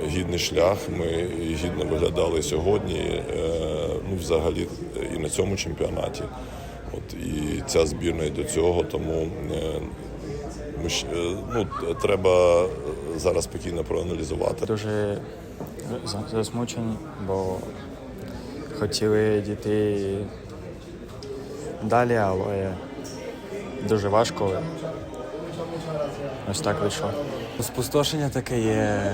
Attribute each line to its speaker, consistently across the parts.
Speaker 1: Гідний шлях. Ми гідно виглядали сьогодні. е, Ну, взагалі, і на цьому чемпіонаті. От і ця збірна і до цього, тому е, ми ж, е, ну, треба зараз спокійно проаналізувати.
Speaker 2: Дуже засмучені, бо хотіли дійти далі, але дуже важко. Ось так вийшло.
Speaker 3: Спустошення таке є.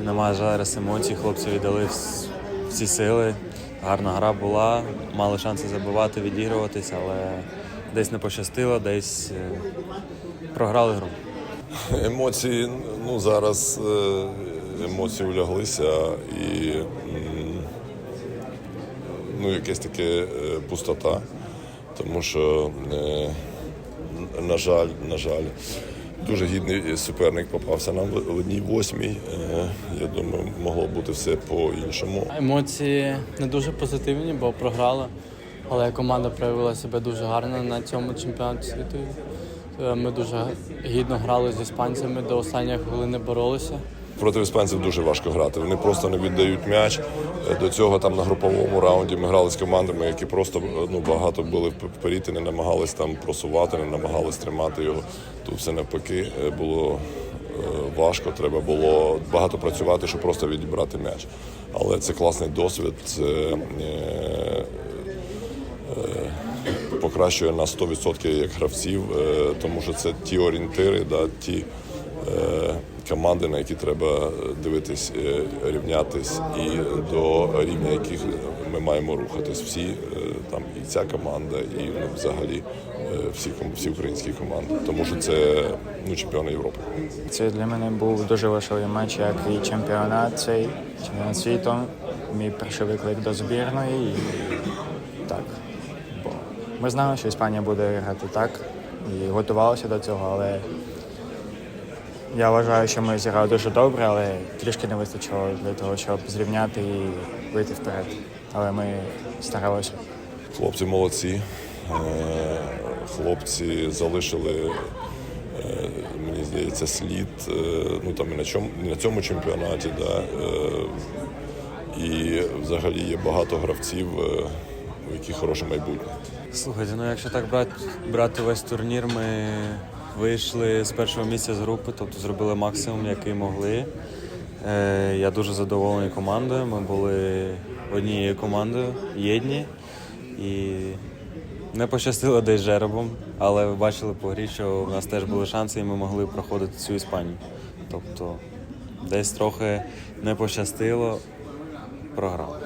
Speaker 3: Немає зараз емоцій. Хлопці віддали всі сили. Гарна гра була, мали шанси забивати, відігруватись, але десь не пощастило, десь е, програли гру.
Speaker 1: Емоції, ну зараз е, емоції уляглися і ну, якась таке е, пустота, тому що, на жаль, на жаль, дуже гідний суперник попався нам в одній восьмій. Е, Я думаю, могло бути все по-іншому.
Speaker 4: Емоції не дуже позитивні, бо програли. Але команда проявила себе дуже гарно на цьому чемпіонаті світу. Е, Ми дуже гідно грали з іспанцями, до останньої хвилини боролися.
Speaker 1: Проти іспанців дуже важко грати. Вони просто не віддають м'яч. Е, До цього там на груповому раунді ми грали з командами, які просто ну, багато були вперед і не намагались там просувати, не намагались тримати його. Тут все навпаки е, було е, важко. Треба було багато працювати, щоб просто відібрати м'яч. Але це класний досвід. Це е, покращує нас 100% як гравців, е, тому що це ті орієнтири, да, ті е, команди, на які треба дивитись, е, рівнятись, і до рівня яких ми маємо рухатись. Всі е, там і ця команда, і ну, взагалі е, всі, всі українські команди, тому що це ну, чемпіони Європи.
Speaker 2: Це для мене був дуже важливий матч, як і чемпіонат цей, чемпіонат світу. Мій перший виклик до збірної. І так. Бо ми знали, що Іспанія буде грати так і готувалися до цього, але я вважаю, що ми зіграли дуже добре, але трішки не вистачило для того, щоб зрівняти і вийти вперед. Але ми старалися.
Speaker 1: Хлопці молодці. Е, Хлопці залишили, е, мені здається, слід е, ну, там, і на, чому, на цьому чемпіонаті. Да, і взагалі є багато гравців, у яких хороше майбутнє.
Speaker 3: Слухайте, ну якщо так брати, брати весь турнір, ми вийшли з першого місця з групи, тобто зробили максимум, який могли. Е, я дуже задоволений командою. Ми були однією командою, єдні. І не пощастило десь жеребом, але ви бачили по грі, що в нас теж були шанси, і ми могли проходити цю Іспанію. Тобто десь трохи не пощастило, програв.